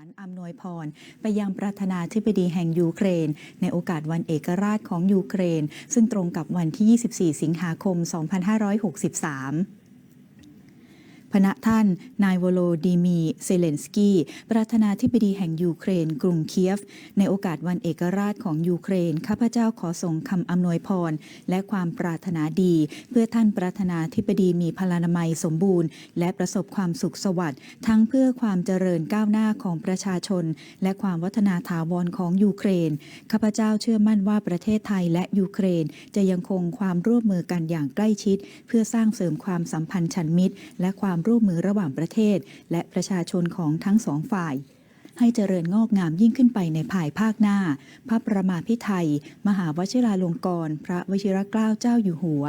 ารอำนวยพร ไปยังประธานาธิบดีแห่งยูเครน ในโอกาสวันเอกราชของยูเครน ซึ่งตรงกับวันที่ 24 สิงหาคม 2563 พณะท่าน นายวโลดีมี เซเลนสกี้ ประธานาธิบดีแห่งยูเครน กรุงเคียฟ ในโอกาสวันเอกราชของยูเครน ข้าพเจ้าขอส่งคำอำนวยพร และความปรารถนาดี เพื่อท่านประธานาธิบดีมีพลานามัยสมบูรณ์ และประสบความสุขสวัสดิ์ ทั้งเพื่อความเจริญก้าวหน้าของประชาชน และความวัฒนาถาวรของยูเครน ข้าพเจ้าเชื่อมั่นว่าประเทศไทยและยูเครน จะยังคงความร่วมมือกันอย่างใกล้ชิด เพื่อสร้างเสริมความสัมพันธ์ฉันมิตร และความร่วมมือระหว่างประเทศ และประชาชนของทั้งสองฝ่าย ให้เจริญงอกงามยิ่งขึ้นไปในภายภาคหน้า พระประมาพิไทย มหาวชิราลงกรณ์พระวชิรเกล้าเจ้าอยู่หัว